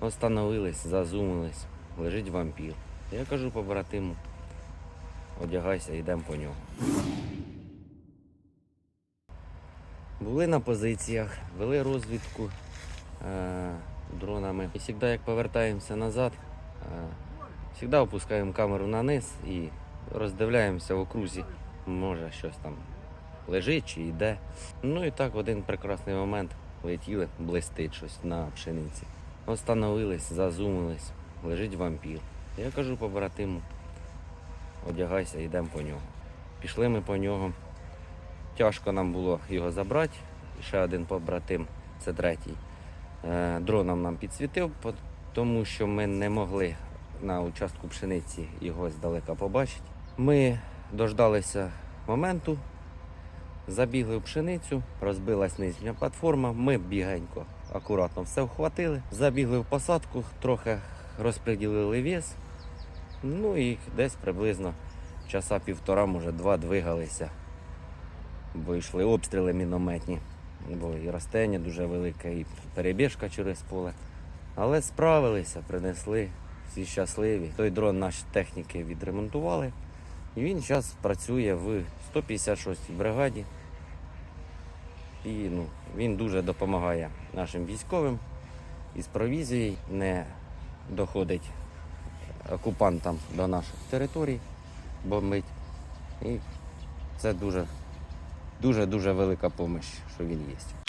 Остановились, зазумились, лежить вампір. Я кажу побратиму, одягайся, йдемо по нього. Були на позиціях, вели розвідку е, дронами. І завжди, як повертаємося назад, е, завжди опускаємо камеру на низ і роздивляємося в окрузі. Може щось там лежить чи йде. Ну і так в один прекрасний момент летіли, блистить щось на пшениці. Остановились, зазумились, лежить вампір. Я кажу побратиму, одягайся, йдемо по нього. Пішли ми по нього. Тяжко нам було його забрати. Ще один побратим, це третій. Е, Дроном нам підсвітив, тому що ми не могли на участку пшениці його здалека побачити. Ми дождалися моменту, забігли в пшеницю, розбилась нижня платформа. Ми бігенько, акуратно все вхватили, забігли в посадку, трохи розподілили вес. Ну і десь приблизно часа півтора, може два двигалися бо йшли обстріли мінометні, бо і розстояння дуже велике, і перебіжка через поле. Але справилися, принесли, всі щасливі. Той дрон наші техніки відремонтували. І він зараз працює в 156-й бригаді. І ну, він дуже допомагає нашим військовим із провізією, не доходить окупантам до наших територій, бомбить. І це дуже дуже-дуже велика допомога, що він є.